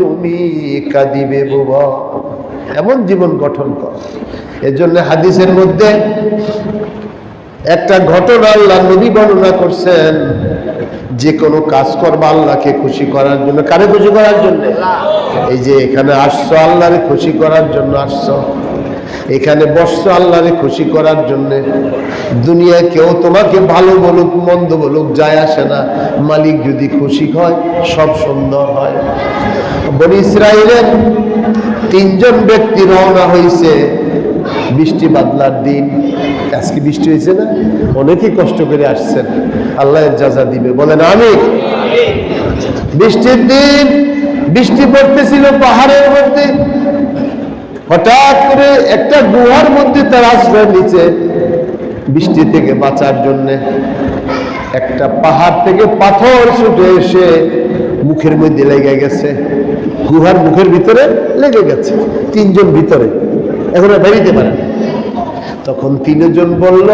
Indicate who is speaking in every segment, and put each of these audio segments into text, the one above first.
Speaker 1: তুমি কাঁদিবে এমন জীবন গঠন কর। এজন্য হাদিসের মধ্যে একটা ঘটনা আল্লাহ নবী বর্ণনা করছেন, যে কোনো কাজ করবা আল্লাহকে খুশি করার জন্য। কারে খুশি করার জন্য? এই যে এখানে আসছো, আল্লাহরে খুশি করার জন্য আসছো। এখানে বসছো আল্লাহরে খুশি করার জন্য। দুনিয়ায় কেউ তোমাকে ভালো বলুক, মন্দ বলুক, যায় আসে না। মালিক যদি খুশি হয়, সব সুন্দর হয়। বনি ইসরায়েলের তিনজন ব্যক্তি রওনা হয়েছে বৃষ্টি বাদলার দিন। আজকে বৃষ্টি হয়েছে না? অনেকেই কষ্ট করে আসছেন। আল্লাহ যাজা দিবে। বলেন আমি বৃষ্টির দিন, বৃষ্টি পড়তেছিল পাহাড়ের মধ্যে। হঠাৎ করে একটা গুহার মধ্যে তার আশ্রয় নিচে বৃষ্টি থেকে বাঁচার জন্য একটা পাহাড় থেকে পাথর ছুটে এসে মুখের মধ্যে লেগে গেছে। গুহার মুখের ভিতরে লেগে গেছে, তিনজন ভিতরে। এখন বেরিতে পারে তখন তিনজন বলল,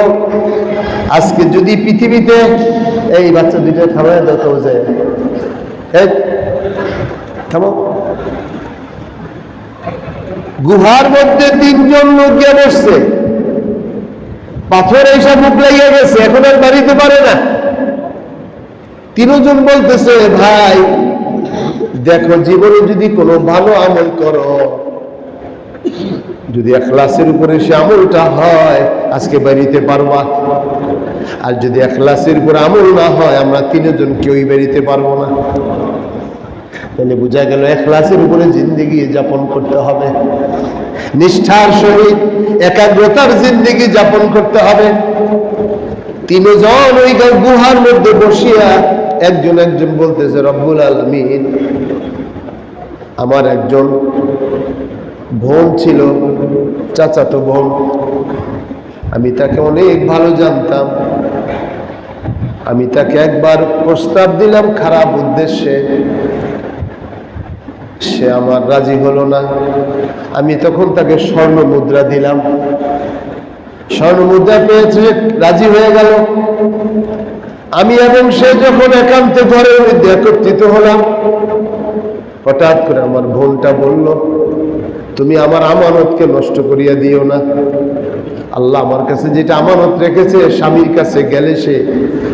Speaker 1: আজকে যদি পৃথিবীতে এই বাচ্চা দুইটা দাও তো যায় থামো। গুহার মধ্যে তিনজন লোক গিয়ে বসছে। পাথর এইসব মুখ লেগে গেছে, এখন আর বাড়িতে পারে না। তিনজন বলতেছে, ভাই, দেখো, জীবনে যদি কোনো ভালো আমল করো, যদি এখলাসের উপরে সে আমলটা হয়, আজকে বাড়িতে পারবা। আর যদি এখলাসের উপরে আমল না হয়, আমরা তিনজন কেউই বেরিতে পারব না। তাহলে বোঝা গেল এখলাসের উপরে জিন্দগি যাপন করতে হবে। নিষ্ঠার সহিত, একাগ্রতার জিন্দগি যাপন করতে হবে। তিনজন ওই গুহার মধ্যে বসিয়া একজন একজন বলতেছে, রব্বুল আলমিন, আমার একজন বোন ছিল, চাচাতো বোন। আমি তাকে অনেক ভালো জানতাম। আমি তাকে একবার প্রস্তাব দিলাম খারাপ উদ্দেশ্যে। সে আমার রাজি হলো না। আমি তখন তাকে স্বর্ণ মুদ্রা দিলাম। স্বর্ণ মুদ্রা পেয়েছে রাজি হয়ে গেল। আমি এবং সে যখন একান্ত মধ্যে একত্রিত হলাম, হঠাৎ করে আমার বোনটা বলল, তুমি আমার আমানতকে নষ্ট করিয়া দিও না। আল্লাহ আমার কাছে যেটা আমানত রেখেছে, স্বামীর কাছে গেলে সে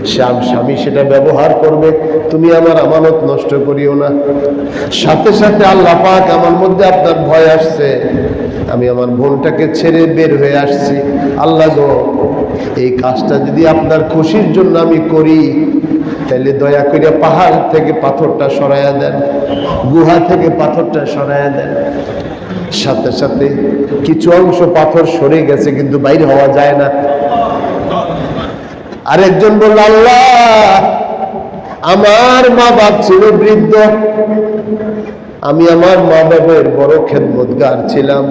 Speaker 1: স্বাম- সেটা ব্যবহার করবে। তুমি আমার আমানত নষ্ট করিও না। সাথে সাথে আল্লাহ পাক আমার মধ্যে আপনার ভয় আসছে। আমি আমার বোনটাকে ছেড়ে বের হয়ে আসছি। আল্লাহ গো, এই কাজটা যদি আপনার খুশির জন্য আমি করি, তাহলে দয়া করে পাহাড় থেকে পাথরটা সরাইয়া দেন, গুহা থেকে পাথরটা সরাইয়া দেন। সাথে সাথে কিছু অংশ পাথর সরে গেছে, কিন্তু বাইরে হওয়া যায় না। আরেকজন বলল, আল্লাহ, আমার মা বাপ ছিল বৃদ্ধ। আমি আমার মা বাবের বড় খেদমতগার ছিলাম।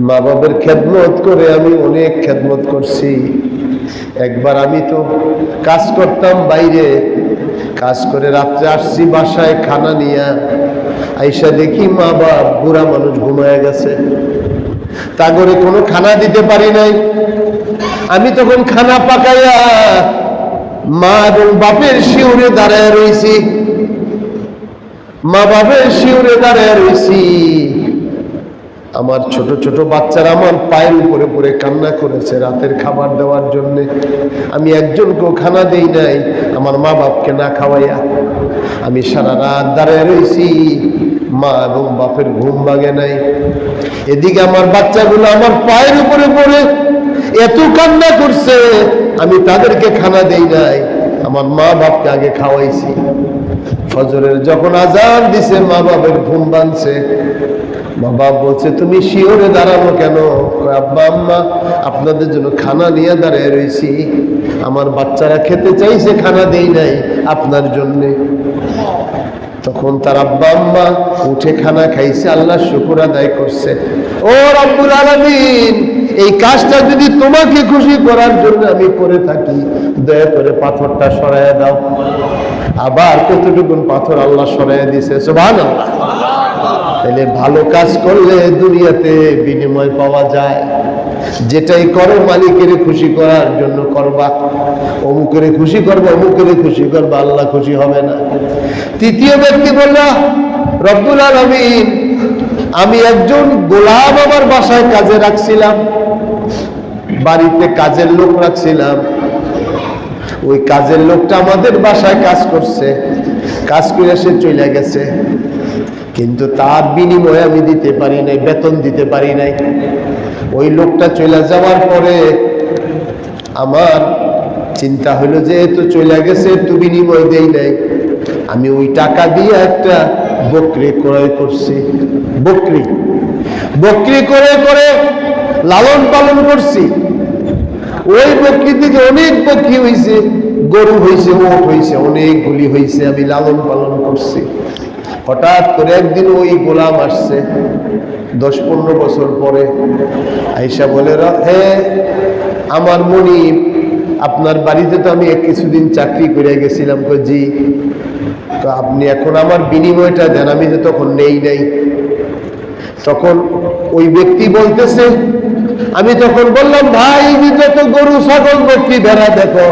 Speaker 1: মা বাবের খেদমত করে আমি অনেক খেদমত করছি। একবার আমি তো কাজ করতাম বাইরে। কাজ করে রাত্রে আসছি বাসায় খানা নিয়ে। আইসা দেখি মা বাপ, বুড়া মানুষ ঘুমায় গেছে। তা করে কোনো খানা দিতে পারি নাই। আমি তখন খানা পাকাইয়া মা এবং বাপের শিউরে দাঁড়ায় রয়েছি মা বাপের শিউরে দাঁড়ায় রয়েছি আমার ছোট ছোট বাচ্চারা আমার পায়ের উপরে পড়ে কান্না করেছে রাতের খাবার দেওয়ার জন্য। আমি একজনকেও খানা দেই নাই। আমার মা বাপকে না খাওয়াইয়া আমি সারা রাত দাঁড়ায় রয়েছি মা এবং বাপের ঘুম ভাগে নাই। এদিকে আমার বাচ্চাগুলো আমার পায়ের উপরে পড়ে এত কান্না করছে, আমি তাদেরকে খানা দেই নাই। আমার মা বাপকে আগে খাওয়াইছি। ফজরের যখন আজান দিছে, মা বাপের ঘুম ভাঙছে। মা বাপ বলছে, তুমি শিওরে দাঁড়ানো কেন? আব্বা, আম্মা, আপনাদের জন্য খানা নিয়ে দাঁড়িয়ে রয়েছি আমার বাচ্চারা খেতে চাইছে, খানা দেই নাই আপনার জন্যে। তখন তার আব্বা আম্মা উঠে খানা খাইছে আল্লাহ শুকুর আদায় করছে। ও রব্বুল আলামিন, এই কাজটা যদি তোমাকে খুশি করার জন্য আমি করে থাকি, দয়া করে পাথরটা সরাইয়া দাও। আবার কতটুকুন পাথর আল্লাহ সরাইয়া দিছে, সুবহানাল্লাহ। তাহলে ভালো কাজ করলে দুনিয়াতে বিনিময় পাওয়া যায়। যেটাই করো, মালিকের খুশি করার জন্য করবা। অমুকের খুশি করবা, অমুকের খুশি করবা, আল্লাহ খুশি হবে না। তৃতীয় ব্যক্তি বলল, রব্বুল আলমিন, আমি একজন গোলাম আমার বাসায় কাজে রাখছিলাম। বাড়িতে কাজের লোক রাখছিলাম। ওই কাজের লোকটা আমাদের বাসায় কাজ করছে। কাজ করে সে চলে গেছে। কিন্তু তার বিনিময়ে আমি দিতে পারি নাই, বেতন দিতে পারি নাই। ওই লোকটা চলে যাওয়ার পরে আমার চিন্তা হলো যে তো চলে গেছে একটু বিনিময় দেই নাই। আমি ওই টাকা দিয়ে একটা বকরি ক্রয় করছি। বকরি। বকরি করে করে লালন পালন করছি। ওই বকরি থেকে অনেক বকরি হয়েছে গরু হয়েছে ওট হয়েছে অনেকগুলি হয়েছে আমি লালন পালন করছি। হঠাৎ করে একদিন ওই গোলাম আসছে, দশ পনেরো বছর পরে আইসা বলে হে আমার মনি আপনার বাড়িতে তো আমি কিছুদিন চাকরি করে গেছিলাম তো জি, তো আপনি এখন আমার বিনিময়টা দেন, আমি তো তখন নেই নাই। তখন ওই ব্যক্তি বলতেছে আমি তখন বললাম, ভাই যত গরু, ছাগল, বকরি, ভেড়া, দেখো,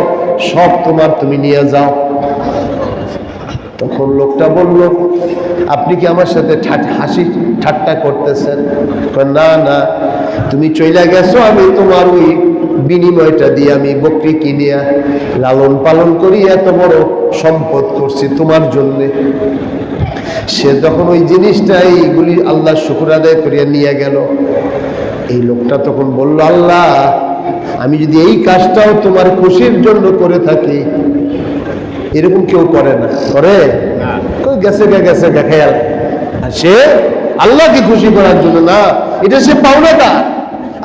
Speaker 1: সব তোমার তুমি নিয়ে যাও। তখন লোকটা বলল, আপনি কি আমার সাথে হাসি, ঠাট্টা করতেছেন? না না, তুমি চইলা গেছো, আমি তোমার ওই বিনিময়টা দিয়ে আমি বকরি কিনিয়া লালন পালন করি, এত বড় সম্পদ করছি তোমার জন্যে। সে তখন ওই জিনিসটা, এইগুলি আল্লাহ শুকুর আদায় করিয়া নিয়ে গেল। এই লোকটা তখন বলল আল্লাহ আমি যদি এই কাজটাও তোমার খুশির জন্য করে থাকি এরকম কেউ করে না। করে? গেছে গা গেছে গা খেয়াল। আর সে আল্লাহকে খুশি করার জন্য না এটা সে পাওনাদার।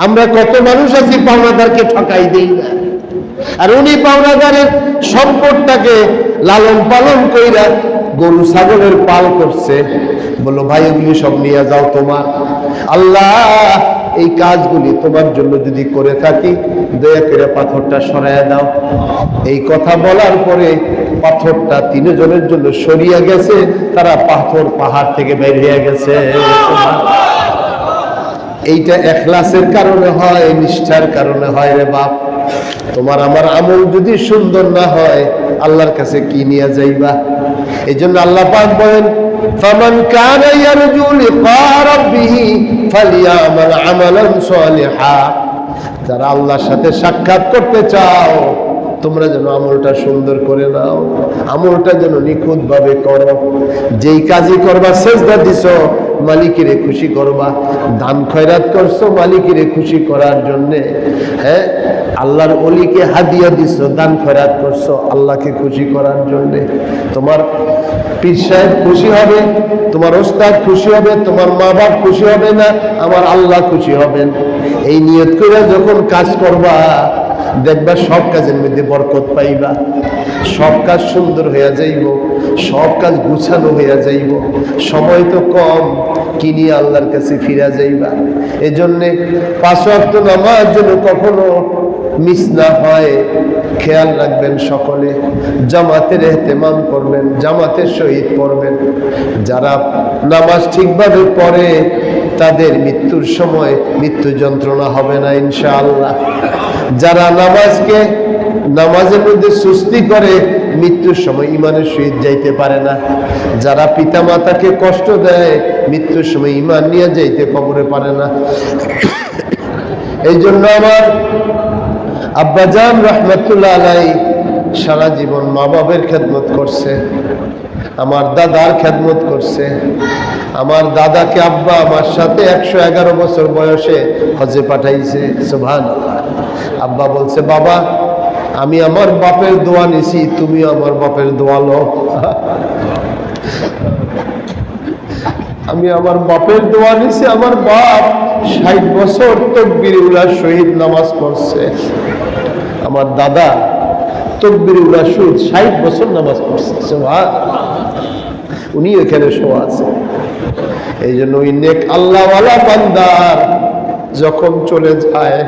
Speaker 1: আমরা কত মানুষ আছি পাওনাদারকে ঠকাই দেই না। আর উনি পাওনাদারের সম্পদটাকে লালন পালন কইরা গরু ছাগলের পাল করছে। বলল ভাই ওগুলি সব নিয়ে যাও তোমার। আল্লাহ এই কাজগুলি তোমার জন্য যদি করে থাকি, দয়া করে পাথরটা সরাইয়া দাও। এই কথা বলার পরে পাথরটা তিনজনের জন্য সরিয়ে গেছে, তারা পাথর পাহাড় থেকে বের হয়ে গেছে। এইটা এখলাসের কারণে হয়, নিষ্ঠার কারণে হয় রে বাপ। তোমার আমার আমল যদি সুন্দর না হয়, আল্লাহর কাছে কি নিয়ে যাইবা? এই জন্য আল্লাহ পাক বলেন ফামান كان يرجو لقاء ربه فليعمل عملا صالحا। যারা আল্লাহর সাথে সাক্ষাৎ করতে চাও, তোমরা যেন আমলটা সুন্দর করে নাও। আমলটা যেন নিখুঁত ভাবে করো। যেই কাজই করবা, সেজদা দিছো মালিকেরে খুশি করবা, দান খয়রাত করছ মালিকেরে খুশি করার জন্যে হ্যাঁ? আল্লাহর অলিকে হাদিয়া দিছো, দান খয়রাত করছ আল্লাহকে খুশি করার জন্যে। তোমার পীর সাহেব খুশি হবে, তোমার ওস্তাদ খুশি হবে, তোমার মা বাপ খুশি হবে না, আমার আল্লাহ খুশি হবেন। এই নিয়ত করে যখন কাজ করবা দেখবা সব কাজের মধ্যে বরকত পাইবা। সব কাজ সুন্দর হইয়া যাইব, সব কাজ গুছানো হইয়া যাইব। সময় তো কম কিনি আল্লাহর কাছে ফিরা যাইবা? এজন্যে পাঁচ ওয়াক্ত নামাজ যেন কখনো মিস না হয়, খেয়াল রাখবেন সকলে। জামাতের এহতেমাম করবেন, জামাতের সহিত পড়বেন। যারা নামাজ ঠিকভাবে পড়ে তাদের মৃত্যুর সময় মৃত্যু যন্ত্রণা হবে না, ইনশাআল্লাহ। যারা নামাজকে, নামাজের মধ্যে সুস্থি করে, মৃত্যুর সময় ইমানের সহিত যাইতে পারে না। যারা পিতা মাতাকে কষ্ট দেয়, মৃত্যুর সময় ইমান নিয়ে যাইতে কবরে পারে না। এই জন্য আমার আব্বাজান রহমতুল্লাহ আলাই সারা জীবন মা বাবের খেদমত করছে। আমার দাদার খেদমত করছে। আমার দাদাকে আব্বা আমার সাথে একশো এগারো বছর বয়সে হজে পাঠাইছে সুভান আব্বা বলছে, বাবা, আমি আমার বাপের দোয়া নিছি, তুমি আমার বাপের দোয়া লো আমি আমার বাপের দোয়া নিছি, আমার বাপ ষাট বছর তকবির উল্লাহ শহীদ নামাজ পড়ছে। আমার দাদা তকবির শহীদ ষাট বছর নামাজ পড়ছে সুবহান। উনি এখানে শোয়া আছে। এই জন্য ওই নেক আল্লাহওয়ালা বান্দার যখন চলে যায়,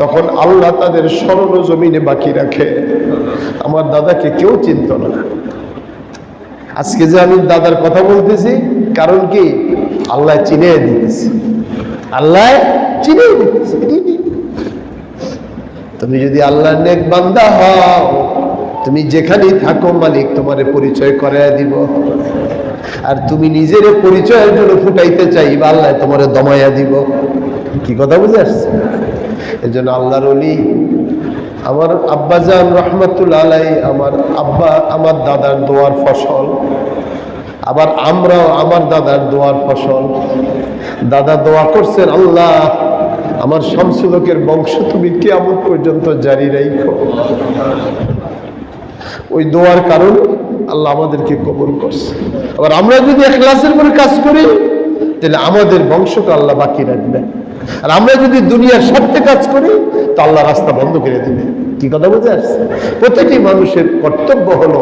Speaker 1: তখন আল্লাহ তাদের স্মরণ জমিনে বাকি রাখে। আমার দাদাকে কেউ চিনত না। আজকে যে আমি দাদার কথা বলতেছি, কারণ কি? আল্লাহ চিনে দিতেছে। আল্লাহ চিনে তুমি যদি আল্লাহ নেক বান্দা হও, তুমি যেখানেই থাকো মালিক তোমারে পরিচয় করায় দিব। আর তুমি নিজের পরিচয়ের জন্য ফুটাইতে চাইবা আল্লাহ তোমারে দমাইয়া দিব। কি কথা বুঝে আসছে? এই জন্য আল্লাহর অলি আমার আব্বাজান রহমতুল্লা আলাই আমার আব্বা, আমার দাদার দোয়ার ফসল, আবার আমরাও আমার দাদার দোয়ার ফসল। দাদা দোয়া করছেন, আল্লাহ, আমার শামসুলকের বংশ তুমি কেমন পর্যন্ত জারি রাখো ওই দোয়ার কারণ আল্লাহ আমাদেরকে কবুল করছে। আবার আমরা যদি এখলাসের পরে কাজ করি, তাহলে আমাদের বংশকে আল্লাহ বাকি রাখবে। আর আমরা যদি দুনিয়ার স্বার্থে কাজ করি, তো আল্লাহ রাস্তা বন্ধ করে দিবে। কি কথা বুঝে আসছে? প্রত্যেকটি মানুষের কর্তব্য হলো,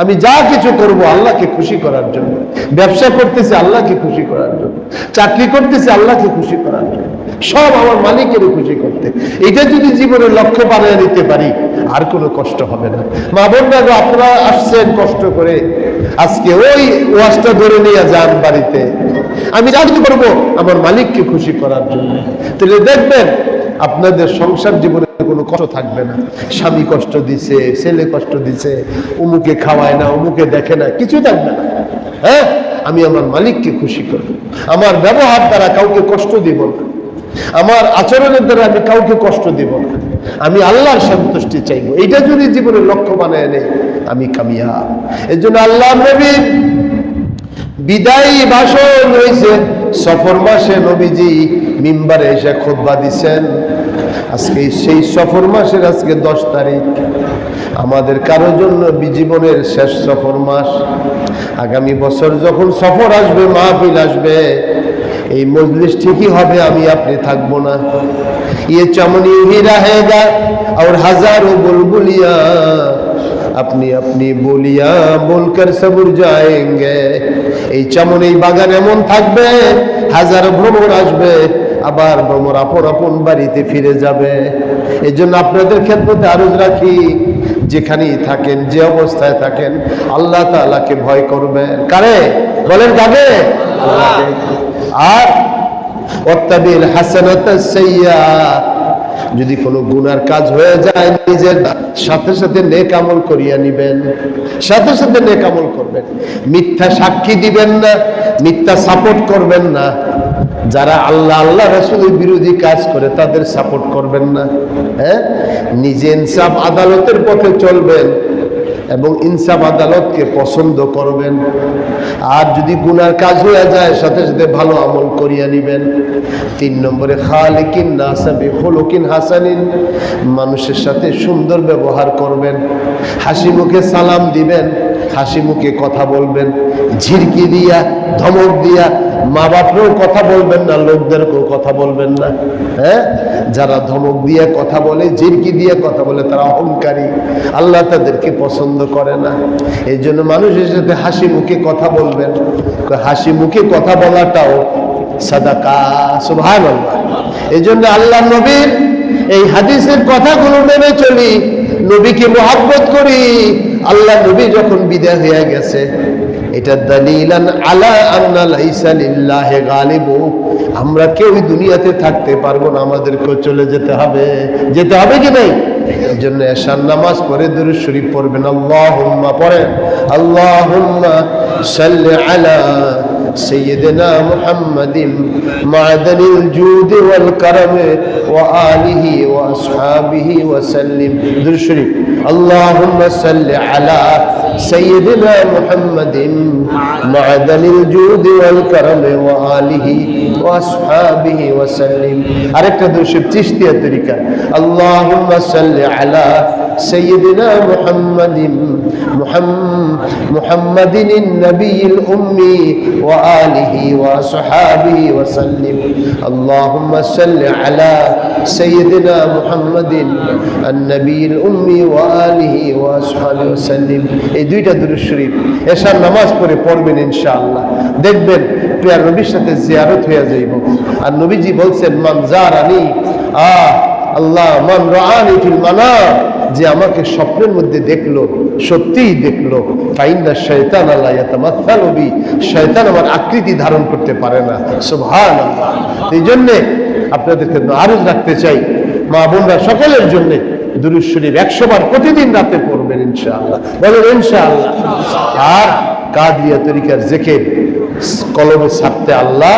Speaker 1: আমি যা কিছু করব আল্লাহকে খুশি করার জন্য। ব্যবসা করতেছি আল্লাহকে খুশি করার জন্য। চাকরি করতেছি আল্লাহকে খুশি করার জন্য। সব আমার মালিকের খুশি করতে। এটা যদি জীবনের লক্ষ্য বানিয়ে নিতে পারি আর কোনো কষ্ট হবে না। মা বোনরা আপনারা আসছেন কষ্ট করে। আজকে ওই ওয়াজটা ধরে নিয়ে যান বাড়িতে। আমি রাজি করব আমার মালিককে খুশি করার জন্য। তাহলে দেখবেন, আপনাদের সংসার জীবনে কোনো কষ্ট থাকবে না। স্বামী কষ্ট দিছে, ছেলে কষ্ট দিছে, অমুকে খাওয়ায় না, অমুকে দেখে না কিছু থাকবে না। হ্যাঁ? আমি আমার মালিককে খুশি করব। আমার ব্যবহার দ্বারা কাউকে কষ্ট দিব না। আমার আচরণের দ্বারা আমি কাউকে কষ্ট দিব না। আমি আল্লাহর সন্তুষ্টি চাইব। এটা যদি জীবনের লক্ষ্য বানায় নেই, আমি কামিয়া এর জন্য আল্লাহ নবী বিদায়ী ভাষণ হয়েছে সফর মাসে নবীজি মিম্বারে এসে খোদবা দিছেন আজকে সেই সফর মাসের আজকে দশ তারিখ। আমাদের কারোর জন্য জীবনের শেষ সফর মাস। আগামী বছর যখন সফর আসবে, মাহফিল আসবে এই মজলিস ঠিকই হবে, আমি আপনি থাকব না। ইয়ে চমনি ভি রহেগা, আর হাজারো বুলবুলিয়া, আপনি আপনি বলিয়া বলকার সবুর যায়ঙ্গে। এই চমন এই বাগান এমন থাকবে, হাজার ভ্রমণ আসবে, আবার ভ্রমণ আপন আপন বাড়িতে ফিরে যাবে। এই জন্য আপনাদের ক্ষেত্রে আরজ রাখি, যেখানেই থাকেন, যে অবস্থায় থাকেন, আল্লাহ তালাকে ভয় করবেন। কারে? বলেন কাকে? আর? অত্যাবিল সাইয়্যা যদি কোনো গুনার কাজ হয়ে যায়, নিজের সাথে সাথে নেক আমল করিয়া নিবেন। সাথে সাথে নেক আমল করবেন। মিথ্যা সাক্ষী দিবেন না, মিথ্যা সাপোর্ট করবেন না। যারা আল্লাহ আল্লাহ রসুলের বিরোধী কাজ করে, তাদের সাপোর্ট করবেন না। হ্যাঁ? নিজে ইনসাফ আদালতের পথে চলবেন। এবং ইনসাফ আদালতকে পছন্দ করবেন। আর যদি গুনার কাজ হয়ে যায়, সাথে সাথে ভালো আমল করিয়া নিবেন। তিন নম্বরে, খালিকিন নাসাবি হলুকিন হাসানিন। মানুষের সাথে সুন্দর ব্যবহার করবেন। হাসি মুখে সালাম দিবেন, হাসি মুখে কথা বলবেন, ঝিরকি দিয়া, ধমক দিয়া মা বাপরেও কথা বলবেন না, লোকদেরকেও কথা বলবেন না হ্যাঁ? যারা ধমক দিয়ে কথা বলে, জিরকি দিয়ে কথা বলে, তারা অহংকারী। আল্লাহ তাদেরকে পছন্দ করে না। এই জন্য মানুষের সাথে হাসি মুখে কথা বলবেন। হাসি মুখে কথা বলাটাও সাদাকা সুভান এই জন্য আল্লাহ নবীর এই হাদিসের কথাগুলো মেনে চলি, নবীকে মোহাব্বত করি। আল্লাহ নবী যখন বিদায় হয়ে গেছে এটা দালিলান আলা আন্না লাইসা লিল্লাহ গালিবু। আমরা কেউ দুনিয়াতে থাকতে পারব না আমাদেরকে চলে যেতে হবে। যেতে হবে কি নাই এই জন্য এশার নামাজ পড়ে দুরূদ শরীফ পড়বেন। আল্লাহুম্মা পড়েন। আল্লাহুম্মা সাল্লি আলা سيدنا محمد معدن الجود والكرم وآله وأصحابه وسلم ذو الشريف اللهم صل على سيدنا محمد معدن الجود والكرم وآله وأصحابه وسلم আরেকটা দুশো চিস্তিয়া তরিকা اللهم صل على سيدنا محمد محمد محمد النبي الأمي وآله وصحابه وسلم اللهم صل على سيدنا محمد النبي الأمي وآله وصحابه وسلم এই দুইটা দুরুদ শরীফ এশার নামাজ পড়ে পড়বেন ইনশাআল্লাহ দেখবেন প্রিয় নবীর সাথে জিয়ারত হয়ে যাইব আর নবীজি বলছেন মান জারানি আহ আল্লাহ মান রাআনি ফিল মানাম যে আমাকে স্বপ্নের মধ্যে দেখল, সত্যিই দেখল ফাইন্দা শয়তান আল্লাহ শয়তান আমার আকৃতি ধারণ করতে পারে না। সুবহানাল্লাহ। এই জন্য আপনাদেরকে আরজ রাখতে চাই। মা বোনরা সকলের জন্য দুরুদ শরীফ একশো বার প্রতিদিন রাতে পড়বেন ইনশাআল্লাহ। বলেন ইনশাআল্লাহ। আর কাদিয়া তরিকার জেকের কলমে ছাড়তে আল্লাহ,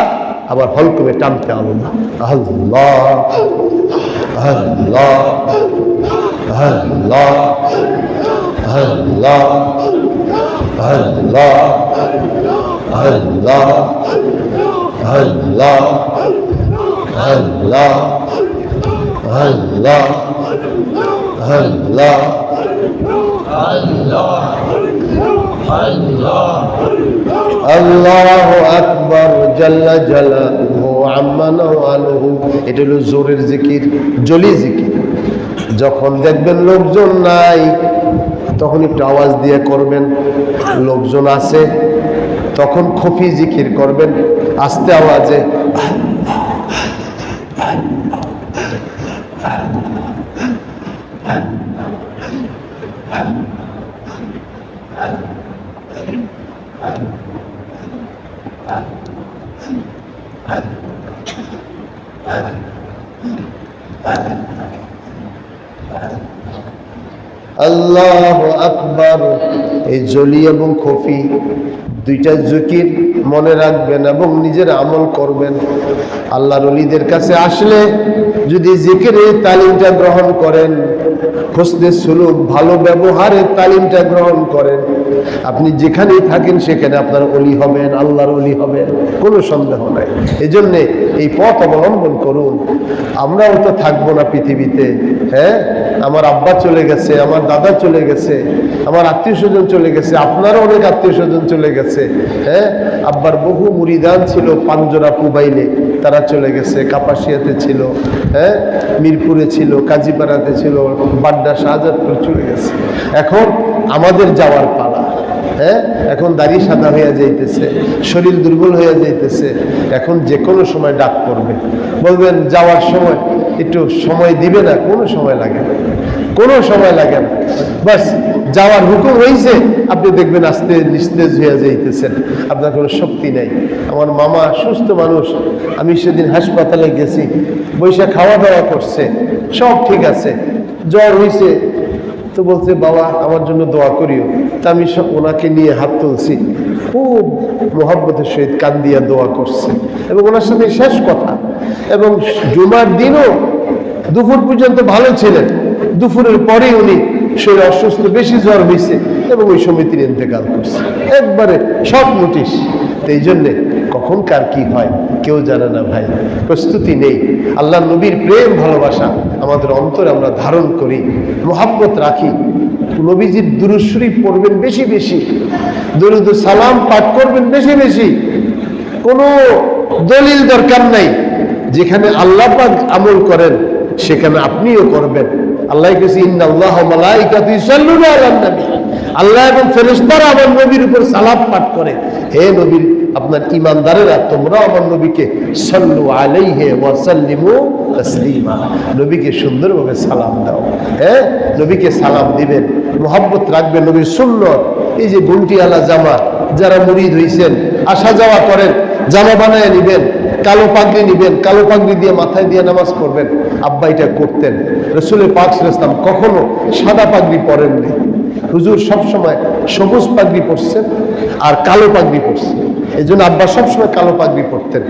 Speaker 1: আবার হলকমে টানতে আল্লাহ। আল্লাহ আল্লাহ। আল্লাহ আল্লাহ আল্লাহ আল্লাহ আল্লাহ আল্লাহ আল্লাহ আল্লাহ আল্লাহ আকবর জাল্লা জালালুহু আম্মা নাওয়ালুহু। এটা হলো জোরের জিকির, জলি জিকির। যখন দেখবেন লোকজন নাই, তখন একটু আওয়াজ দিয়ে করবেন। লোকজন আছে, তখন খফি জিকির করবেন, আস্তে আওয়াজে। আল্লাহ আকবর। এই জলি এবং খফি দুইটা জুকির মনে রাখবেন এবং নিজের আমল করবেন। আল্লাহর অলিদের কাছে আসলে যদি জিকিরের তালিমটা গ্রহণ করেন, হোসনে সুলুক, ভালো ব্যবহারের তালিমটা গ্রহণ করেন, আপনি যেখানেই থাকেন সেখানে আপনার অলি হবেন, আল্লাহর অলি হবেন, কোনো সন্দেহ নাই। এই জন্যে এই পথ অবলম্বন করুন। আমরাও তো থাকব না পৃথিবীতে হ্যাঁ? আমার আব্বা চলে গেছে, আমার দাদা চলে গেছে, আমার আত্মীয় স্বজন চলে গেছে, আপনারও অনেক আত্মীয় স্বজন চলে গেছে হ্যাঁ? আব্বার বহু মুড়িদান ছিল পাঞ্জরা পুবাইলে তারা চলে গেছে, কাপাসিয়াতে ছিল হ্যাঁ? মিরপুরে ছিল, কাজীপাড়াতে ছিল, বাড্ডা শাহজাদপুর চলে গেছে। এখন আমাদের যাওয়ার পালা। হ্যাঁ? এখন দাড়ি সাদা হয়ে যাইতেছে, শরীর দুর্বল হয়ে যাইতেছে। এখন যে কোনো সময় ডাক পড়বে বলবেন, যাওয়ার সময় একটু সময় দিবে না? কোনো সময় লাগে না। কোনো সময় লাগে না। বাস, যাওয়ার হুকুম হয়েছে আপনি দেখবেন আস্তে নিস্তেজ হয়ে যাইতেছেন। আপনার কোনো শক্তি নাই। আমার মামা সুস্থ মানুষ, আমি সেদিন হাসপাতালে গেছি বৈশা খাওয়া দাওয়া করছে, সব ঠিক আছে। জ্বর হয়েছে তো বলছে, বাবা, আমার জন্য দোয়া করিও। তা আমি ওনাকে নিয়ে হাত তুলছি। খুব মোহাব্বতের সহিত কান্দিয়া দোয়া করছে। এবং ওনার সাথে শেষ কথা। এবং জুমার দিনও দুপুর পর্যন্ত ভালো ছিলেন। দুপুরের পরেই উনি শরীর অসুস্থ, বেশি জ্বর হয়েছে এবং ওই সময় তিনি ইন্তেকাল করছে। একবারে সব নোটিশ। এই জন্যে কখন কার কি হয়, কেউ জানে না ভাই। প্রস্তুতি নেই। আল্লাহ নবীর প্রেম, ভালোবাসা আমাদের অন্তরে আমরা ধারণ করি, মোহাব্বত রাখি। নবীজির দুরুশ্বরী পড়বেন বেশি বেশি, দরুদ সালাম পাঠ করবেন বেশি বেশি। কোনো দলিল দরকার নাই। যেখানে আল্লাহ পাক আমল করেন, সেখানে আপনিও করবেন। আল্লাহ কেছি ইন্নাল্লাহ মালাইকাতু ইউসাল্লুনা আলান নবী আল্লাহ এবং ফেরেশতারা আমার নবীর উপর সালাত পাঠ করে। হে নবীর আপনার ইমানদারেরা তোমরা আমার নবীকে সাল্লু আলাইহি ওয়া সাল্লিমু তাসলিমা। নবীকে সুন্দরভাবে সালাম দাও। হ্যাঁ? নবীকে সালাম দিবেন। মোহাব্বত রাখবেন নবীর সুন্নত। এই যে গুন্টিওয়ালা জামা, যারা মুরিদ হইছেন, আসা যাওয়া করেন, জামা বানায় নিবেন, কালো পাগড়ি নিবেন, কালো পাগড়ি দিয়ে মাথায় দিয়ে নামাজ পড়বেন। আব্বা এটা করতেন। রসুলের পাক ইসলাম কখনো সাদা পাগড়ি পরেননি। হুজুর সবসময় সবুজ পাগড়ি পরছেন আর কালো পাগড়ি পরছেন। এই জন্য আব্বা সবসময় কালো পাগড়ি পরতেন।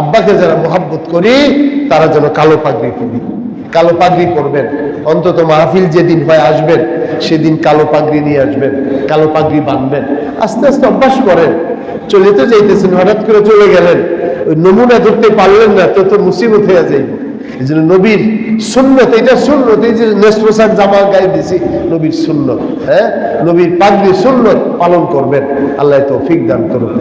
Speaker 1: আব্বাকে যারা মোহাব্বত করি, তারা যেন কালো পাগড়ি পরি। কালো পাগড়ি পরবেন। অন্তত মাহফিল যেদিন হয় আসবেন, সেদিন কালো পাগড়ি নিয়ে আসবেন, কালো পাগড়ি বাঁধবেন। আস্তে আস্তে অভ্যাস করেন। চলে তো যাইতেছেন, হঠাৎ করে চলে গেলেন। ওই নমুনা ধরতে পারলেন না তো তো মুসিবত হয়ে যাইব। এই জন্য নবীর সুন্নত, এটা সুন্নত, এই যে নেসপোশাক জামা গায়ে দিছি, নবীর সুন্নত হ্যাঁ? নবীর পাগড়ি সুন্নত পালন করবেন। আল্লাহ তৌফিক দান করুন